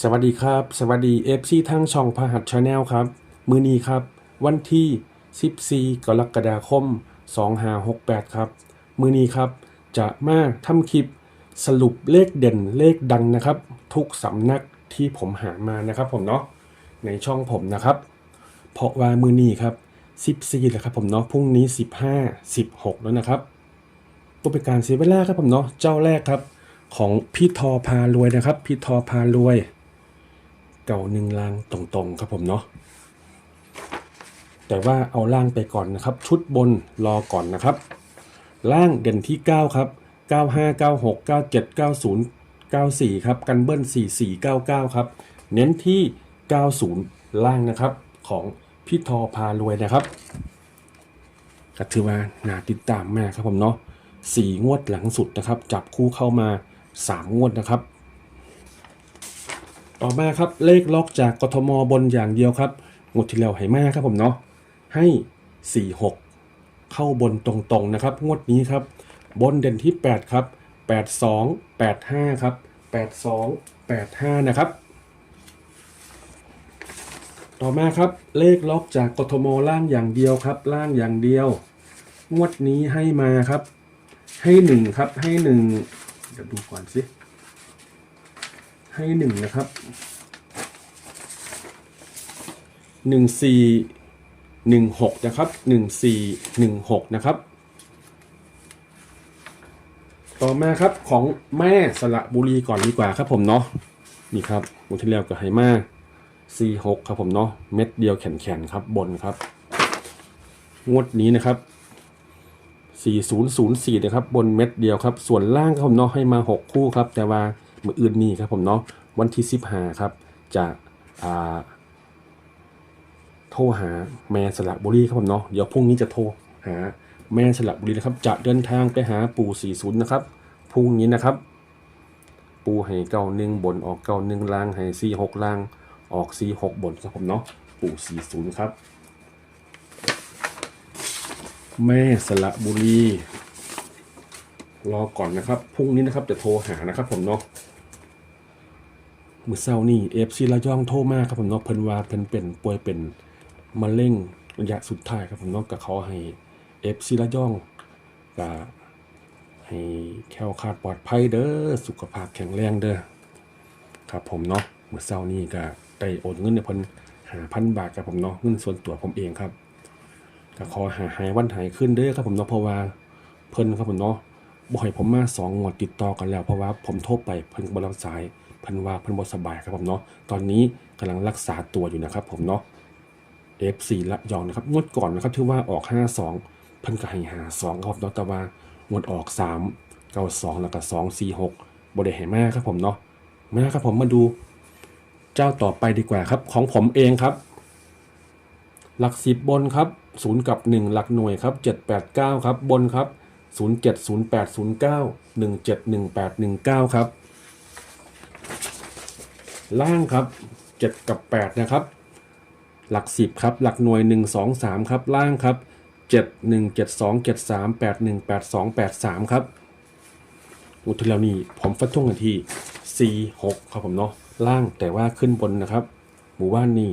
สวัสดีครับ สวัสดี FC ทั้งช่องพหัสชาแนลครับ มือนี้ครับ วันที่ 14 กรกฎาคม 2568 ครับ มือนี้ครับ จะมาทำคลิปสรุปเลขเด่นเลขดังนะครับ ทุกสำนักที่ผมหามานะครับผมเนาะในช่องผมนะครับ เพราะว่ามือนี้ครับ 14แล้วครับผมเนาะพรุ่งนี้ 15 16 แล้วนะครับตัวเป็นการเสียเวลาครับผมเนาะเจ้าแรกครับของพี่ทอพารวยนะครับ พี่ทอพารวย เก่าหนึ่งล่างตรงๆครับผมเนาะแต่ว่าเอาล่างไปก่อนนะครับ ชุดบนรอก่อนนะครับ ล่างเด่นที่ 9 ครับ 95 96 97 90 94 ครับ กันเบิ้ล 4499 ครับ เน้นที่ 90 ล่างนะครับ ของพี่ทอพารวยนะครับก็ถือว่าน่าติดตามมากครับผมเนาะสี่งวดหลังสุดนะครับ จับคู่เข้ามาสามงวดนะครับ ต่อมาครับเลขล็อกจากกทมบนอย่างเดียวครับงวดที่แล้วให้มาครับผมเนาะให้สี่หกเข้าบนตรงๆนะครับงวดนี้ครับ บนเด่นที่ 8 ครับ 82 85 ครับ 82 85 นะครับ ต่อมาครับเลขล็อกจากกทมล่างอย่างเดียวครับ ล่างอย่างเดียว งวดนี้ให้มาครับ ให้หนึ่งครับให้หนึ่งเดี๋ยวดูก่อนสิ ให้หนึ่งนะครับหนึ่งสี่หนึ่งหกนะครับหนึ่งสี่หนึ่งหกนะครับ ต่อมาครับของแม่สระบุรีก่อนดีกว่าครับผมเนาะนี่ครับงวดที่แล้วก็ให้มา C6 ครับผมเนาะเม็ดเดียวแข็งๆครับบนครับ งวดนี้นะครับ4004นะครับบนเม็ดเดียวครับ ส่วนล่างครับผมเนาะให้มา 6 คู่ครับ แต่ว่า มืออื่นนี่ครับผมเนาะวันที่15ครับจะโทรหาแม่สระบุรีครับผมเนาะเดี๋ยวพรุ่งนี้จะโทรหาแม่สระบุรีนะครับ จะเดินทางไปหาปู่40นะครับพรุ่งนี้นะครับ ปูให้เก้าหนึ่งบนออกเก้าหนึ่งล่างให้สี่หกล่างออกสี่หกบนครับผมเนาะปู่สี่ศูนย์ครับ แม่สระบุรี รอก่อนนะครับพรุ่งนี้นะครับจะโทรหานะครับผมเนาะ มือเศร้านี่เอฟซีระย่องโทรมากครับผมเนาะเพิ่นว่าเพิ่นเป็นป่วยเป็นมะเร็งระยะสุดท้ายครับผมเนาะก็ขอให้เอฟซีระย่องกับให้แค้วคาดปลอดภัยเด้อสุขภาพแข็งแรงเด้อครับผมเนาะเมื่อเช้านี้ก็ได้โอนเงินในเพันหาพันบาทกับผมเนาะเงินส่วนตัวผมเองครับก็ขอหาหายวันหายขึ้นเด้อครับผมเนาะเพราะว่าเพิ่นครับผมเนาะบ่ให้ผมมาสองงวดติดต่อกันแล้วเพราะว่าผมโทรไปเพิ่นบ่รับสาย เพิ่นว่าเพิ่นบ่สบายครับผมเนาะตอนนี้กำลังรักษาตัวอยู่นะครับผมเนาะ F4 ละยองนะครับงวดก่อนนะครับที่ว่าออก 52เพิ่นก็ให้หา2ครับเนาะแต่ว่างวดออก 3 92 แล้วก็2 4 6บ่ได้ให้มาครับผมเนาะมาครับผมมาดูเจ้าต่อไปดีกว่าครับ ของผมเองครับ หลักสิบบนครับ0กับ 1 หลักหน่วยครับ789 ครับบนครับ 070809 171819 ครับ ล่างครับ7กับ8นะครับ หลัก10ครับ หลักหน่วย1 2 3ครับ ล่างครับ7 1 7 2 7 3 8 1 8 2 8 3ครับอุทิแล้วนี่ผมฟัดท่วงกันที่4 6ครับผมเนาะล่างแต่ว่าขึ้นบนนะครับ หมู่บ้านนี่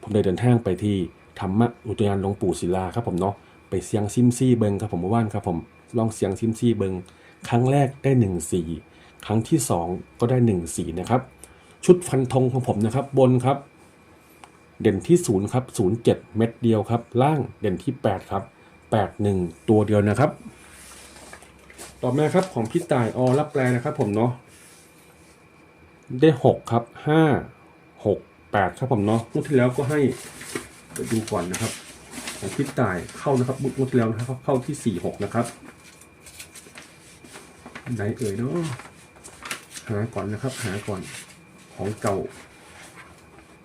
ผมได้เดินทางไปที่ธรรมะอุทยานหลวงปู่ศิลาครับผมเนาะไปเสียงซิมซี่เบิงครับผมหมู่บ้านครับผมลองเสียงซิมซี่เบิงครั้งแรกได้ 1 4 ครั้งที่ 2 ก็ได้ 1 4 นะครับ ชุดฟันธงของผมนะครับ บนครับ เด่นที่0ครับ07เจ็ดเม็ดเดียวครับ ล่างเด่นที่8ครับ81ตัวเดียวนะครับ ต่อมาครับของพี่ต่ายอรับแปลนะครับ ผมเนาะได้6ครับ5 6 8ครับผมเนาะงวดที่แล้วก็ให้ไปดูก่อนนะครับ ของพี่ต่ายเข้านะครับงวดที่แล้วนะครับเข้าที่4 6นะครับไหนเอ่ยเนาะหาก่อนนะครับ หาก่อน ของเก่า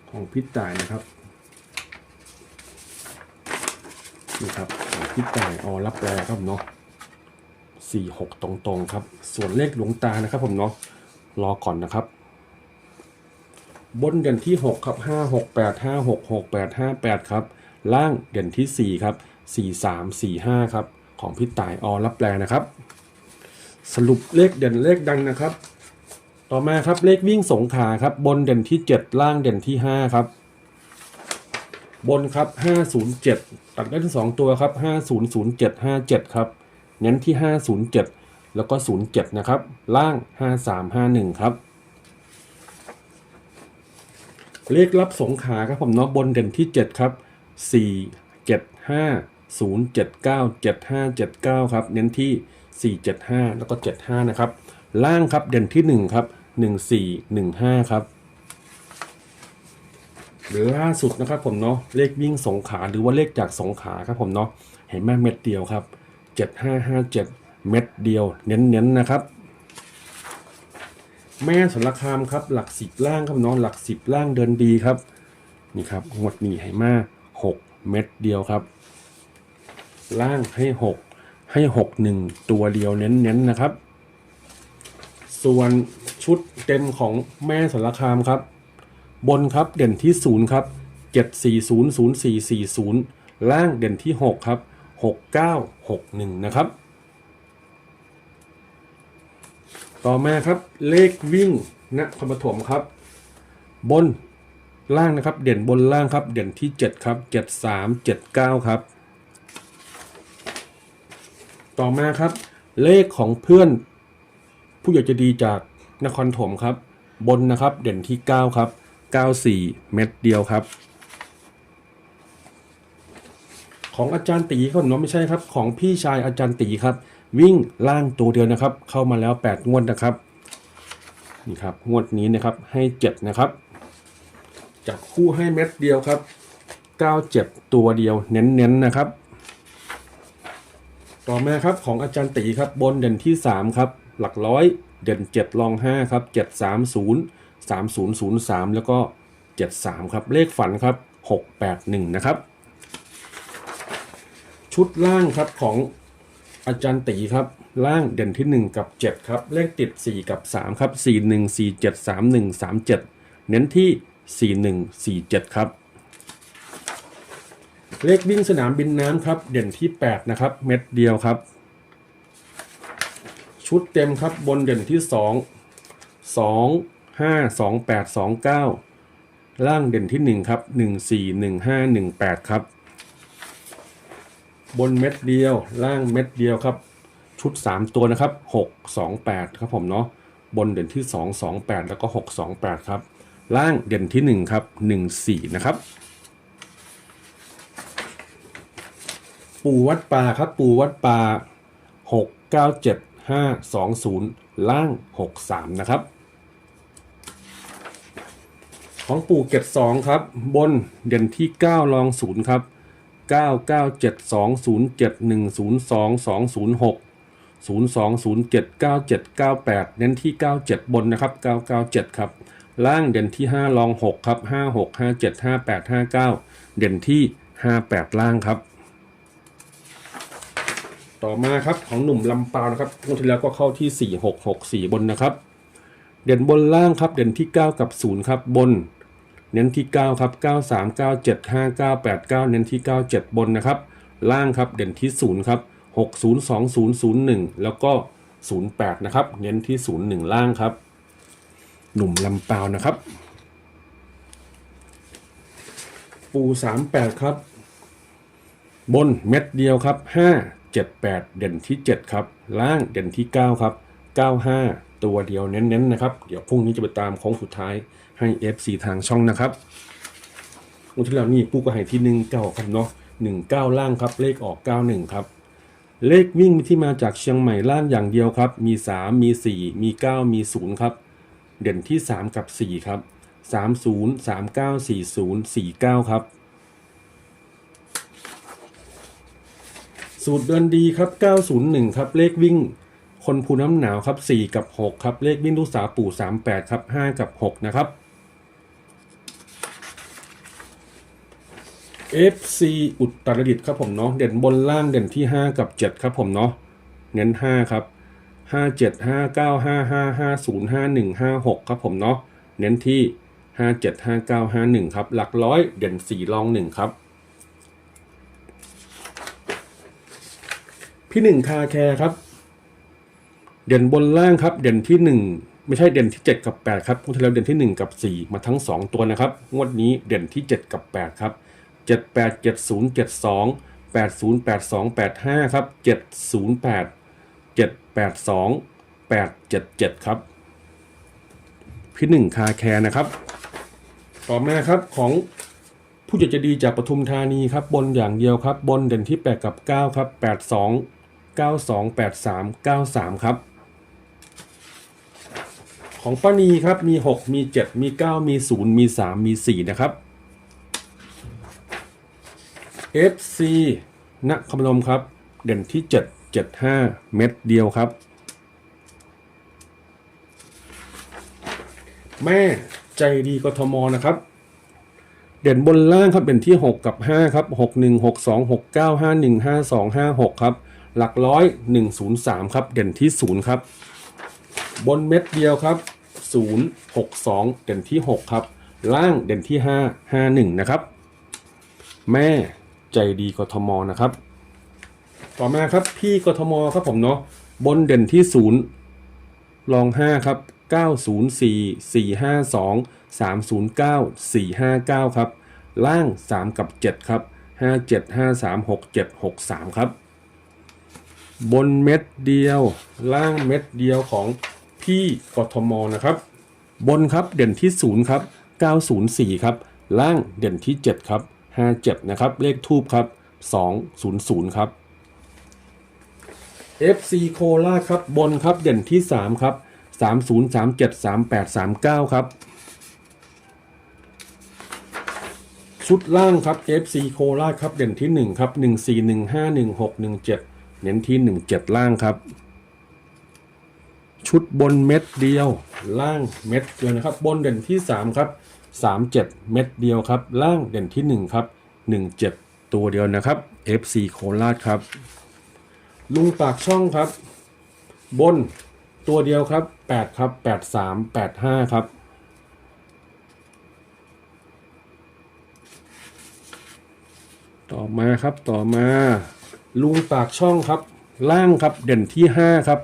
ของพี่ต่ายนะครับนี่ครับของพี่ต่ายออรับแปลครับผมเนาะสี่หกตรงๆครับ ส่วนเลขหลวงตานะครับผมเนาะรอก่อนนะครับ บนเด่นที่6ครับ5 6 8 5 6 6 8 5 8ครับ ล่างเด่นที่4ครับ4 3 4 5ครับ ของพี่ต่ายออรับแปลนะครับ สรุปเลขเด่นเลขดังนะครับ ต่อมาครับเลขวิ่งสงขาครับ บนเด่นที่ 7 ล่างเด่นที่ 5 ครับ บนครับ 507 ตัดได้ทั้งสองตัวครับ 500757 ครับ เน้นที่ 507 แล้วก็ 07 นะครับ ล่าง 5351 ครับ เลขรับสงขาครับผมเนาะบนเด่นที่ 7 ครับ 4 7 5 0 7 9 7 5 7 9 ครับ เน้นที่ 4 7 5 แล้วก็ 75 นะครับ ล่างครับเด่นที่ 1 ครับ 1 4 1 5 ครับ หรือล่าสุดนะครับผมเนาะเลขวิ่งสงขาหรือว่าเลขจากสงขาครับผมเนาะเห็นไหมเม็ดเดียวครับ 7557 เม็ดเดียว เน้นๆนนะครับ แม่สารคามครับหลักสิบล่างครับน้องหลักสิบล่างเดินดีครับนี่ครับงวดนี้ให้มาหกเม็ดเดียวครับ ล่างให้หกให้หกหนึ่งตัวเดียวเน้นๆนะครับ ส่วน ชุดเต็มของแม่สารคามครับ บนครับเด่นที่ศูนย์ครับเจ็ดสี่ศูนย์ศูนย์สี่สี่ศูนย์ล่างเด่นที่หกครับหกเก้าหกหนึ่งนะครับ ต่อมาครับเลขวิ่งนครปฐมครับ บนล่างนะครับ เด่นบนล่างครับ เด่นที่ 7 ครับ 7 3 7 9 ครับ ต่อมาครับ เลขของเพื่อนผู้ใหญ่ใจะดีจาก นครถมครับ บนนะครับเด่นที่ 9 ครับ 94 เม็ดเดียวครับ ของอาจารย์ตีครับน้องไม่ใช่ครับ ของพี่ชายอาจารย์ตีครับ วิ่งล่างตัวเดียวนะครับ เข้ามาแล้ว 8 งวดนะครับนี่ครับงวดนี้นะครับให้7นะครับจับคู่ให้เม็ดเดียวครับ 97 ตัวเดียวเน้นๆนะครับ ต่อมาครับของอาจารย์ตีครับบนเด่นที่ 3 ครับ หลักร้อย เด่น 7 รอง 5 ครับ 730 3003 แล้วก็ 73 ครับ เลขฝันครับ 681 นะครับ ชุดล่างครับของอาจารย์ตีครับ ล่างเด่นที่ 1 กับ 7 ครับ เลขติด 4 กับ 3 ครับ 4 1 4 7 3 1 3 7 เน้นที่ 4 1 4 7 ครับ เลขวิ่งสนามบินน้ำครับ เด่นที่ 8 นะครับ เม็ดเดียวครับ ชุดเต็มครับบนเด่นที่2 2 5 2 8 2 9ล่างเด่นที่1ครับ1 4 1 5 1 8ครับ บนเม็ดเดียวล่างเม็ดเดียวครับ ชุด3ตัวนะครับ6 2 8ครับผมเนาะบนเด่นที่2 2 8แล้วก็6 2 8ครับล่างเด่นที่1ครับ1 4นะครับปู่วัดป่าครับ ปู่วัดป่า6 9 7 5 2 520 ล่าง 6 3 นะครับ ของปู่เก็ด2ครับ บนเด่นที่ 9 รอง 0 ครับ 9 9 7 2 0 7 1 0 2 2 0 6 0 2 0 7 9 7 9 8 เน้นที่ 97 บนนะครับ 997 ครับ ล่างเด่นที่ 5 รอง 6 ครับ 5 6 5 7 5 8 5 9 เด่นที่ 58 ล่างครับ ต่อมาครับของหนุ่มลำปาวนะครับงวดที่แล้วก็เข้าที่ 4 6 6 4 บนนะครับ เด่นบนล่างครับเด่นที่ 9 กับ 0 ครับบน เน้นที่ 9 ครับ 9 3 9 7 5 9 8 9 เน้นที่ 97 บนนะครับ ล่างครับเด่นที่ 0 ครับ 6 0 2 0 0 1 แล้วก็ 08 นะครับ เน้นที่ 01 ล่างครับ หนุ่มลำปาวนะครับ ปู 38 ครับ บนเม็ดเดียวครับ 5 7 8 เด่นที่ 7 ครับ ล่างเด่นที่ 9 ครับ 95 ตัวเดียวเน้นๆนะครับ เดี๋ยวพรุ่งนี้จะไปตามโค้งสุดท้ายให้ FC ทางช่องนะครับวันที่แล้วนี่ปูก็ให้ที่ 1 9 ครับเนาะ1 9 ล่างครับ เลขออก 91 ครับ เลขวิ่งที่มาจากเชียงใหม่ล่างอย่างเดียวครับ มี 3 มี 4 มี 9 มี 0 ครับ เด่นที่ 3 กับ 4 ครับ 30 39 40 49 ครับ สูตรเดินดีครับ 901 ครับ เลขวิ่ง คนภูน้ำหนาวครับ 4 กับ 6 ครับ เลขวิ่งลูกสาวปู่ 38 ครับ 5 กับ 6 นะครับ FC อุตรดิตถ์ครับผมเนาะเด่นบนล่างเด่นที่ 5 กับ 7 ครับผมเนาะเน้น 5 ครับ 5 7 5 9 5 5 5 0 5 1 5 6 ครับผมเนาะเน้นที่ 5 7 5 9 5 1 ครับ หลักร้อยเด่น 4 รอง 1 ครับ พี่หนึ่งคาแคร์ครับ เด่นบนล่างครับ เด่นที่หนึ่งไม่ใช่เด่นที่7กับ8ครับงวดที่แล้วเด่นที่1กับ4มาทั้ง2ตัวนะครับ งวดนี้เด่นที่7กับ8ครับ7 8 7 0 7 2 8 0 8 2 8 5ครับ7 0 8 7 8 2 8 7 7ครับ พี่หนึ่งคาแคร์นะครับ ต่อมาครับของผู้จัดจะดีจากปทุมธานีครับ บนอย่างเดียวครับ บนเด่นที่8กับ9ครับ82 92 83 93 ครับ ของป้านีครับมี 6 มี 7 มี 9 มี 0 มี 3 มี 4 นะครับ FC ณคำนมครับ เด่นที่ 7 75 เม็ดเดียวครับ แม่ใจดีกทมนะครับเด่นบนล่างครับเด่นที่ 6 กับ 5 ครับ 6 1 6 2 6 9 5 1 5 2 5 6 ครับ หลักร้อย 103 ครับ เด่นที่ 0 ครับ บนเม็ดเดียวครับ 0 6 2 เด่นที่ 6 ครับ ล่างเด่นที่ 5 5 1 นะครับ แม่ใจดีกทมนะครับ ต่อมาครับพี่กทมครับผมเนาะบนเด่นที่0รอง 5 ครับ 904 452 309 459 ครับ ล่าง 3 กับ 7 ครับ 57 53 67 63 ครับ บนเม็ดเดียว ล่างเม็ดเดียวของพี่กทมนะครับ บนครับเด่นที่ 0 ครับ 904 ครับ ล่างเด่นที่ 7 ครับ 57 นะครับ เลขทูบครับ 200 ครับ FC โคราชครับบนครับเด่นที่ 3 ครับ 30 37 38 39 ครับ ชุดล่างครับ FC โคราชครับเด่นที่ 1 ครับ 14 15 16 17 เน้นที่ 17 ล่างครับ ชุดบนเม็ดเดียว ล่างเม็ดเดียวนะครับ บนเด่นที่ 3 ครับ 37 เม็ดเดียวครับ ล่างเด่นที่ 1 ครับ 17 ตัวเดียวนะครับ FC โคราชครับ ลุงปากช่องครับ บนตัวเดียวครับ 8 ครับ 83 85 ครับต่อมาครับต่อมา ลุงปากช่องครับ ล่างครับเด่นที่ 5 ครับ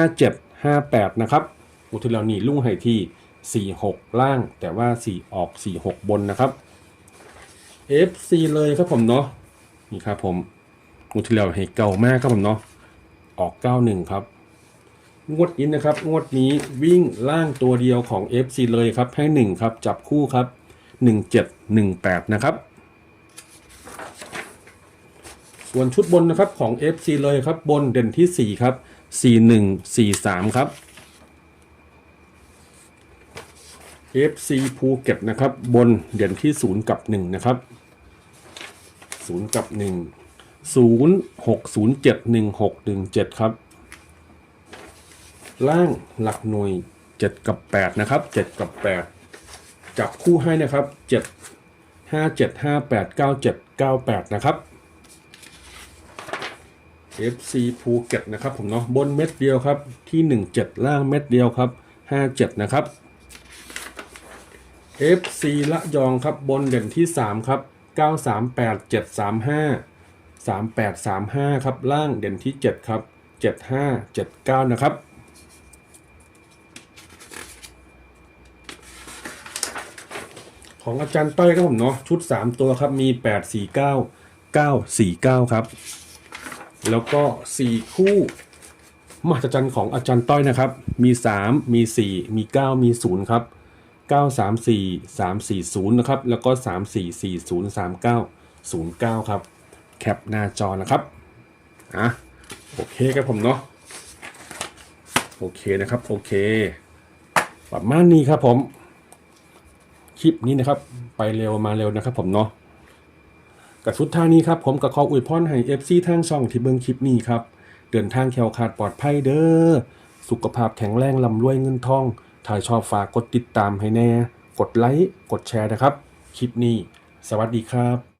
57 58 นะครับอุทิลานี่ลุงให้ที่ 46 ล่างแต่ว่า 4 ออก 46 บนนะครับ FC เลยครับผมเนาะนี่ครับผมอุทิลาให้เก่ามากครับผมเนาะออก 91 ครับ งวดนี้นะครับ งวดนี้วิ่งล่างตัวเดียวของ FC เลยครับให้ 1 ครับ จับคู่ครับ 1718 นะครับ ส่วนชุดบนนะครับของ FC เลยครับบนเด่นที่ 4 ครับ 4143 ครับ FC ภูเก็ตนะครับ บนเด่นที่ 0 กับ 1 นะครับ 0 กับ 1 0 6 0 7 1 6 1 7 ครับ ล่างหลักหน่วย 7 กับ 8 นะครับ 7 กับ 8 จับคู่ให้นะครับ 7 5 7 5 8 9 7 9 8 นะครับ FC ภูเก็ตนะครับผมเนาะบนเม็ดเดียวครับที่ 17 ล่างเม็ดเดียวครับ 57 นะครับ FC ละยองครับบนเด่นที่ 3 ครับ 938 735 3835 ครับ ล่างเด่นที่ 7 ครับ 75 79 นะครับ ของอาจารย์ต้อยครับผมเนาะชุด 3 ตัวครับมี 849 949 ครับ แล้วก็ 4 คู่มหัศจรรย์ของอาจารย์ต้อยนะครับ มี 3 มี 4 มี 9 มี 0 ครับ 9 3 4 3 4 0 นะครับ แล้วก็ 3 4 4 0 3 9 0 9 ครับ แคปหน้าจอนะครับ อะ โอเคครับผมเนาะ โอเคนะครับ โอเค ประมาณนี้ครับผม คลิปนี้นะครับ ไปเร็วมาเร็วนะครับผมเนาะ กับสุดท้ายนี้ครับผมกับขออวยพรให้เอฟซีทางช่องที่เบิ่งคลิปนี้ครับ เดินทางแคล้วคลาดปลอดภัยเด้อ สุขภาพแข็งแรงลำรวยเงินทอง ถ้าชอบฝากกดติดตามให้แน่ กดไลค์ กดแชร์นะครับ คลิปนี้ สวัสดีครับ